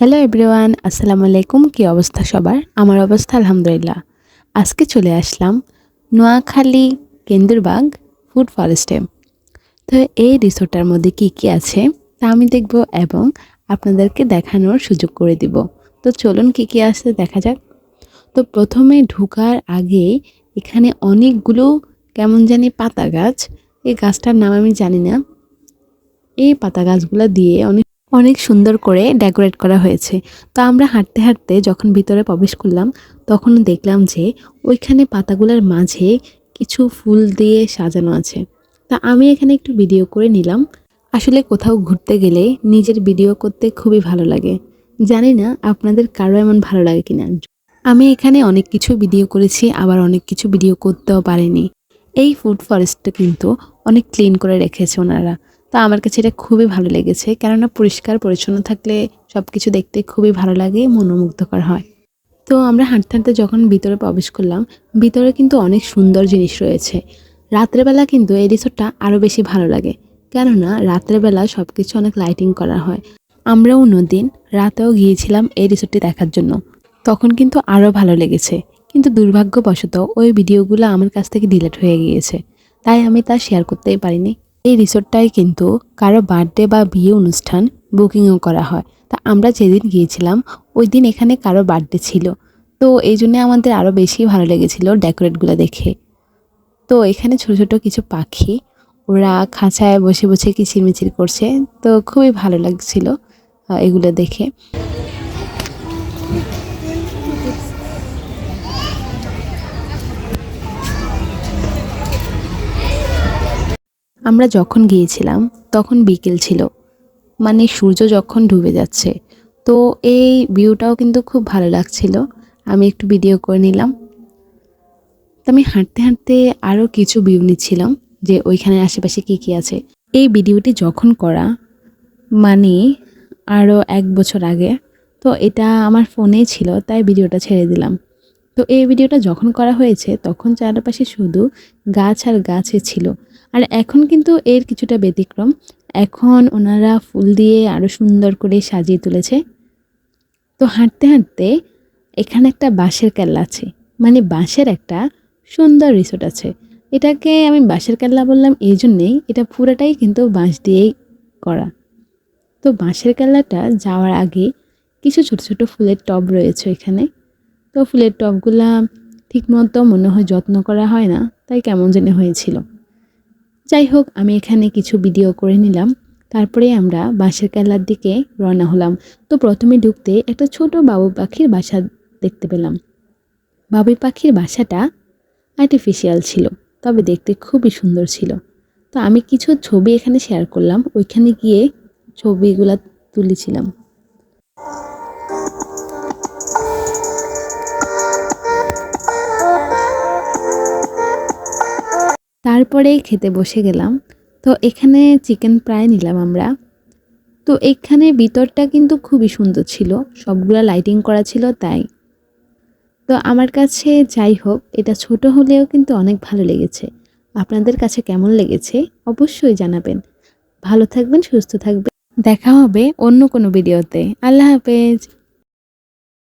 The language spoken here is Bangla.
এভরিওয়ান আসসালামু আলাইকুম, কি অবস্থা সবার? আমার অবস্থা আলহামদুলিল্লাহ। আজকে চলে আসলাম নোয়াখালী কেন্দুরবাগ ফুড ফরেস্টে। তো এই রিসোর্টটার মধ্যে কি কি আছে, তা আমি দেখব এবং আপনাদেরকে দেখানোর সুযোগ করে দিব। তো চলুন কি কি আছে দেখা যাক। তো প্রথমে ঢুকার আগে এখানে অনেকগুলো কেমন জানি পাতা গাছ। এই গাছটার নাম আমি জানি না। এই পাতা গাছগুলো দিয়ে অনেক অনেক সুন্দর করে ডেকোরেট করা হয়েছে। তো আমরা হাঁটতে হাঁটতে যখন ভিতরে প্রবেশ করলাম, তখন দেখলাম যে ওইখানে পাতাগুলোর মাঝে কিছু ফুল দিয়ে সাজানো আছে। তা আমি এখানে একটু ভিডিও করে নিলাম। আসলে কোথাও ঘুরতে গেলে নিজের ভিডিও করতে খুবই ভালো লাগে। জানি না আপনাদের কারও এমন ভালো লাগে কিনা। আমি এখানে অনেক কিছু ভিডিও করেছি, আবার অনেক কিছু ভিডিও করতেও পারিনি। এই ফুড ফরেস্টটা কিন্তু অনেক ক্লিন করে রেখেছে ওনারা। তো আমার কাছে এটা খুবই ভালো লেগেছে। কেননা পরিষ্কার, পরিচ্ছন্ন থাকলে সব কিছু দেখতে খুবই ভালো লাগে, মনোমুগ্ধকর হয়। তো আমরা হাঁটতে হাঁটতে যখন ভিতরে প্রবেশ করলাম, ভিতরে কিন্তু অনেক সুন্দর জিনিস রয়েছে। রাত্রেবেলা কিন্তু এই রিসোর্টটা আরও বেশি ভালো লাগে। কেননা রাত্রেবেলা সব কিছু অনেক লাইটিং করা হয়। আমরা অন্যদিন রাতেও গিয়েছিলাম এই রিসোর্টটি দেখার জন্য। তখন কিন্তু আরও ভালো লেগেছে। কিন্তু দুর্ভাগ্যবশত ওই ভিডিওগুলো আমার কাছ থেকে ডিলেট হয়ে গিয়েছে। তাই আমি তা শেয়ার করতেই পারিনি। এই রিসোর্টটায় কিন্তু কারও বার্থডে বা বিয়ে অনুষ্ঠান বুকিংও করা হয়। তা আমরা যেদিন গিয়েছিলাম, ওই দিন এখানে কারও বার্থডে ছিল। তো এই জন্য আমাদের আরও বেশি ভালো লেগেছিল ডেকোরেটগুলো দেখে। তো এখানে ছোট ছোট কিছু পাখি, ওরা খাঁচায় বসে বসে কিচিরমিচির করছে। তো খুবই ভালো লাগছিল এগুলো দেখে। আমরা যখন গিয়েছিলাম, তখন বিকেল ছিল। মানে সূর্য যখন ডুবে যাচ্ছে। তো এই ভিউটাও কিন্তু খুব ভালো লাগছিল। আমি একটু ভিডিও করে নিলাম। তো আমি হাঁটতে হাঁটতে আরও কিছু ভিউ নিচ্ছিলাম যে ওইখানে আশেপাশে কী কী আছে। এই ভিডিওটি যখন করা মানে আরও এক বছর আগে, তো এটা আমার ফোনেই ছিল, তাই ভিডিওটা ছেড়ে দিলাম। তো এই ভিডিওটা যখন করা হয়েছে, তখন চারপাশে শুধু গাছ আর গাছে ছিল। আর এখন কিন্তু এর কিছুটা ব্যতিক্রম। এখন ওনারা ফুল দিয়ে আরও সুন্দর করে সাজিয়ে তুলেছে। তো হাঁটতে হাঁটতে এখানে একটা বাঁশের কেল্লা আছে। মানে বাঁশের একটা সুন্দর রিসোর্ট আছে। এটাকে আমি বাঁশের কেল্লা বললাম, এই জন্যেই এটা পুরোটাই কিন্তু বাঁশ দিয়েই করা। তো বাঁশের কেল্লাটা যাওয়ার আগে কিছু ছোট ছোট ফুলের টব রয়েছে এখানে। তো ফুলের টবগুলা ঠিকমতো মনে হয় যত্ন করা হয় না, তাই কেমন যেন হয়েছিল। যাই হোক আমি এখানে কিছু ভিডিও করে নিলাম। তারপরে আমরা বাঁশের কেল্লার দিকে রওনা হলাম। তো প্রথমে ঢুকতে একটা ছোট বাবু পাখির বাসা দেখতে পেলাম। বাবুই পাখির বাসাটা আর্টিফিশিয়াল ছিল, তবে দেখতে খুবই সুন্দর ছিল। তো আমি কিছু ছবি এখানে শেয়ার করলাম। ওইখানে গিয়ে ছবিগুলা তুলেছিলাম। তারপরেই খেতে বসে গেলাম। তো এখানে চিকেন প্রায় নিলাম আমরা। তো এখানে ভিতরটা কিন্তু খুবই সুন্দর ছিল, সবগুলা লাইটিং করা ছিল তাই। তো আমার কাছে যাই হোক, এটা ছোট হলেও কিন্তু অনেক ভালো লেগেছে। আপনাদের কাছে কেমন লেগেছে অবশ্যই জানাবেন। ভালো থাকবেন, সুস্থ থাকবেন। দেখা হবে অন্য কোনো ভিডিওতে। আল্লাহ হাফেজ।